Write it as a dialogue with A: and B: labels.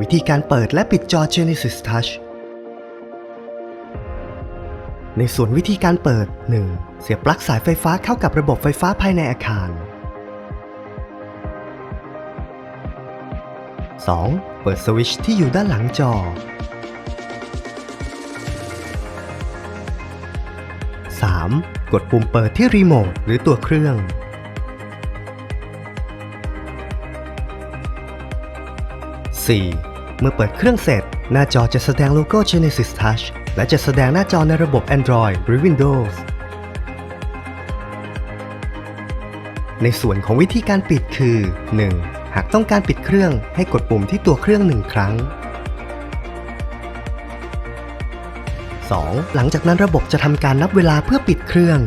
A: วิธีการเปิดและปิดจอ Genesis Touch ในส่วนวิธีการเปิด 1. เสียบปลั๊กสายไฟฟ้าเข้ากับระบบไฟฟ้าภายในอาคาร 2. เปิดสวิตช์ที่อยู่ด้านหลังจอ 3. กดปุ่มเปิดที่รีโมทหรือตัวเครื่อง 4. เมื่อเปิดเครื่องเสร็จ หน้าจอจะแสดงโลโก้ Genesis Touch และจะแสดงหน้าจอในระบบ Android หรือ Windows ในส่วนของวิธีการปิดคือ 1. หากต้องการปิดเครื่องให้กดปุ่มที่ตัวเครื่องหนึ่งครั้ง 2. หลังจากนั้นระบบจะทำการนับเวลาเพื่อปิดเครื่อง